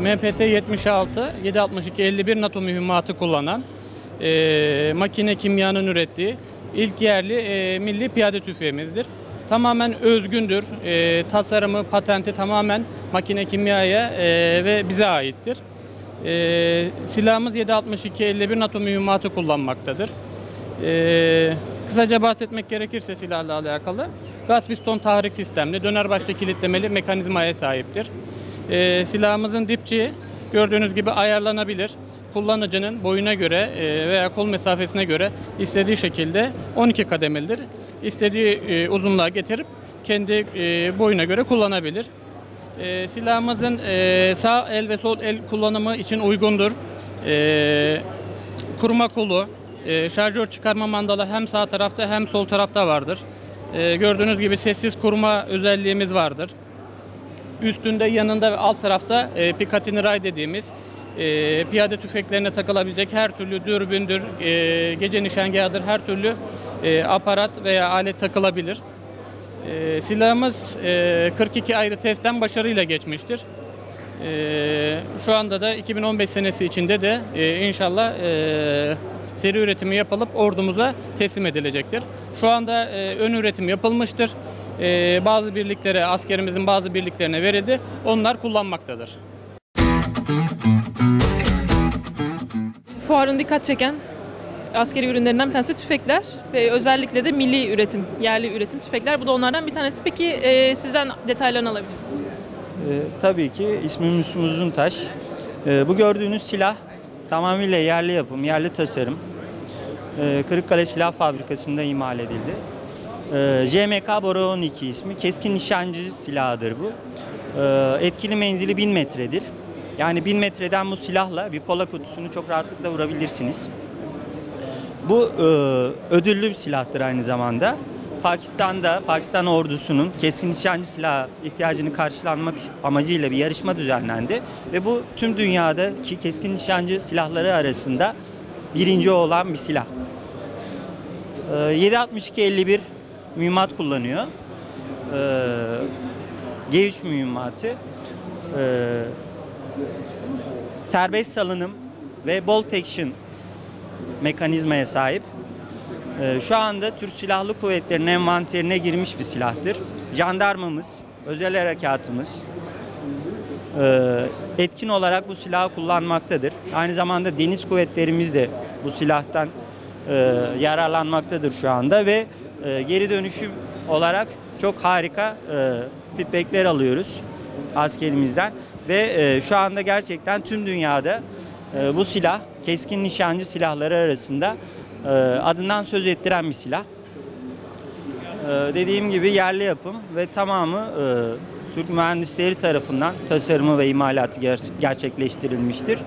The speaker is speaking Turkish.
MPT 76 762 51 NATO mühimmatı kullanan e, makine kimyanın ürettiği ilk yerli e, milli piyade tüfeğimizdir. Tamamen özgündür. E, tasarımı, patenti tamamen makine kimyaya e, ve bize aittir. E, silahımız 762 51 NATO mühimmatı kullanmaktadır. E, kısaca bahsetmek gerekirse silahla alakalı gaz piston tahrik sistemli, döner başlı kilitlemeli mekanizmaya sahiptir. E, silahımızın dipçiği gördüğünüz gibi ayarlanabilir. Kullanıcının boyuna göre e, veya kol mesafesine göre istediği şekilde 12 kademelidir. İstediği e, uzunluğa getirip kendi e, boyuna göre kullanabilir. E, silahımızın e, sağ el ve sol el kullanımı için uygundur. E, kurma kolu, e, şarjör çıkarma mandalı hem sağ tarafta hem sol tarafta vardır. E, gördüğünüz gibi sessiz kurma özelliğimiz vardır. Üstünde, yanında ve alt tarafta e, Picatinny Ray dediğimiz e, piyade tüfeklerine takılabilecek her türlü dürbündür, e, gece nişangahıdır, her türlü e, aparat veya alet takılabilir. E, silahımız e, 42 ayrı testten başarıyla geçmiştir. E, şu anda da 2015 senesi içinde de e, inşallah e, seri üretimi yapılıp ordumuza teslim edilecektir. Şu anda e, ön üretim yapılmıştır. E, bazı birliklere, askerimizin bazı birliklerine verildi. Onlar kullanmaktadır. Fuarın dikkat çeken askeri ürünlerinden bir tanesi tüfekler ve özellikle de milli üretim, yerli üretim tüfekler. Bu da onlardan bir tanesi. Peki e, sizden detaylarını alabilir miyim? Ee, tabii ki ismim Müslüm Uzuntaş. Ee, bu gördüğünüz silah tamamıyla yerli yapım, yerli tasarım. Ee, Kırıkkale Silah Fabrikası'nda imal edildi. Ee, JMK Bora 12 ismi. Keskin nişancı silahıdır bu. Ee, etkili menzili 1000 metredir. Yani 1000 metreden bu silahla bir kola kutusunu çok rahatlıkla vurabilirsiniz. Bu e, ödüllü bir silahtır aynı zamanda. Pakistan'da Pakistan ordusunun keskin nişancı silah ihtiyacını karşılanmak amacıyla bir yarışma düzenlendi ve bu tüm dünyadaki keskin nişancı silahları arasında birinci olan bir silah. E, 7.62-51 mühimmat kullanıyor. E, G3 mühimmatı. E, serbest salınım ve bolt action mekanizmaya sahip. Ee, Şu anda Türk Silahlı Kuvvetleri'nin envanterine girmiş bir silahtır. Jandarmamız, özel harekatımız e, etkin olarak bu silahı kullanmaktadır. Aynı zamanda deniz kuvvetlerimiz de bu silahtan e, yararlanmaktadır şu anda ve e, geri dönüşüm olarak çok harika e, feedbackler alıyoruz askerimizden ve e, şu anda gerçekten tüm dünyada e, bu silah keskin nişancı silahları arasında e, adından söz ettiren bir silah. E, dediğim gibi yerli yapım ve tamamı e, Türk mühendisleri tarafından tasarımı ve imalatı ger- gerçekleştirilmiştir.